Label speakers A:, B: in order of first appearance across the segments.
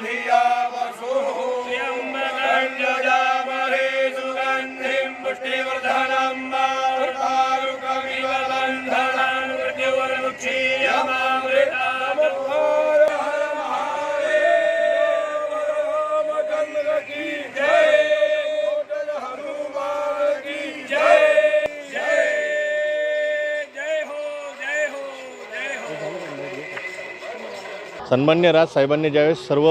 A: धियाव
B: सन्मान्य राज साहेबांनी ज्यावेळेस सर्व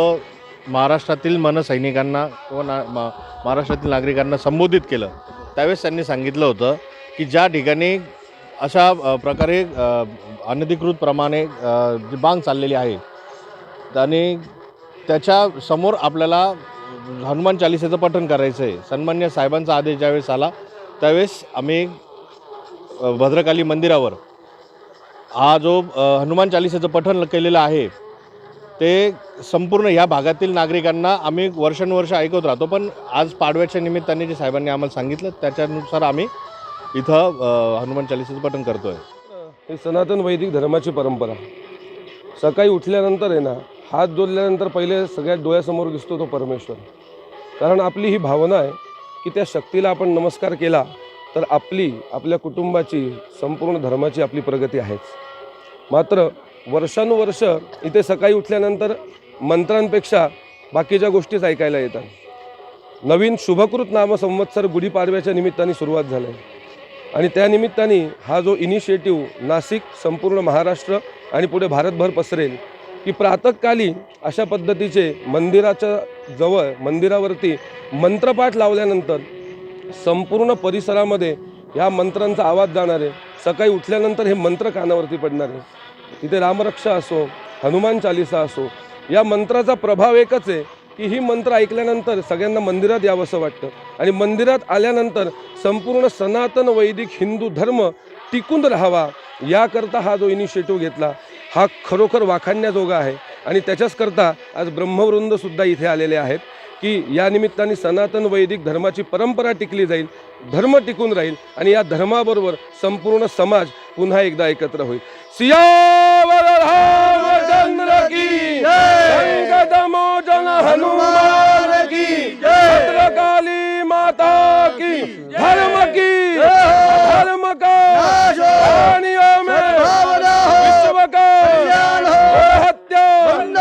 B: महाराष्ट्रातील मनसैनिकांना किंवा ना मा महाराष्ट्रातील नागरिकांना संबोधित केलं त्यावेळेस त्यांनी सांगितलं होतं की ज्या ठिकाणी अशा प्रकारे अनधिकृत अनधिकृतप्रमाणे जी बांग चाललेली आहे आणि त्याच्यासमोर आपल्याला हनुमान चालिसेचं पठण करायचं आहे सन्मान्य साहेबांचा आदेश ज्यावेळेस आला त्यावेळेस आम्ही भद्रकाली मंदिरावर हा जो हनुमान चालिसेचं पठण केलेलं आहे ते संपूर्ण ह्या भागातील नागरिकांना आम्ही वर्षानुवर्ष ऐकत राहतो. पण आज पाडव्याच्या निमित्ताने जे साहेबांनी आम्हाला सांगितलं त्याच्यानुसार आम्ही इथं हनुमान चालिसाचं पठण करतो आहे
A: हे सनातन वैदिक धर्माची परंपरा. सकाळी उठल्यानंतर आहे ना हात जोडल्यानंतर पहिले सगळ्यात डोळ्यासमोर दिसतो तो परमेश्वर. कारण आपली ही भावना आहे की त्या शक्तीला आपण नमस्कार केला तर आपली आपल्या कुटुंबाची संपूर्ण धर्माची आपली प्रगती आहेच. मात्र वर्षानुवर्ष इथे सकाळी उठल्यानंतर मंत्रांपेक्षा बाकीच्या गोष्टीच ऐकायला येतात. नवीन शुभकृत नामसंवत्सर गुढीपाडव्याच्या निमित्ताने सुरुवात झाली. आहे आणि त्या निमित्ताने हा जो इनिशिएटिव्ह नाशिक संपूर्ण महाराष्ट्र आणि पुढे भारतभर पसरेल की प्रातःकाली अशा पद्धतीचे मंदिराच्या जवळ मंदिरावरती मंत्रपाठ लावल्यानंतर संपूर्ण परिसरामध्ये ह्या मंत्रांचा आवाज जाणार आहे सकाळी उठल्यानंतर हे मंत्र कानावरती पडणार. इथे तिथे रामरक्षा असो हनुमान चालिसा असो या मंत्राचा प्रभाव एकच आहे की ही मंत्र ऐकल्यानंतर सगळ्यांना मंदिरात यावंसं वाटतं. आणि मंदिरात आल्यानंतर संपूर्ण सनातन वैदिक हिंदू धर्म टिकून राहावा याकरता हा जो इनिशिएटिव्ह घेतला हा खरोखर वाखाणण्याजोगा आहे. आणि त्याच्याचकरता आज ब्रह्मवृंदसुद्धा इथे आलेले आहेत की या निमित्ताने सनातन वैदिक धर्माची परंपरा टिकली जाईल धर्म टिकून राहील आणि या धर्माबरोबर संपूर्ण समाज पुन्हा एकदा एकत्र होईल. सिया! रामचंद्र की जंगदमोचन हनुमान की भद्रकाली माता की धर्म की धर्म का प्राणियों में विश्व का हत्या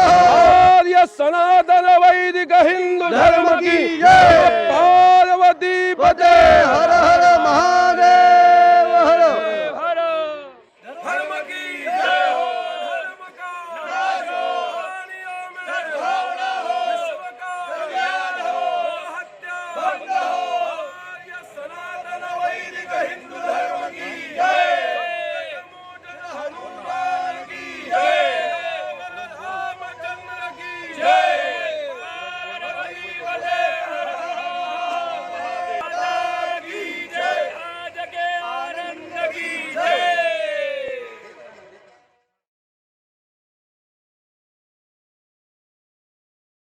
A: आर्य सनातन वैदिक हिंदू धर्म की पार्वती पते हर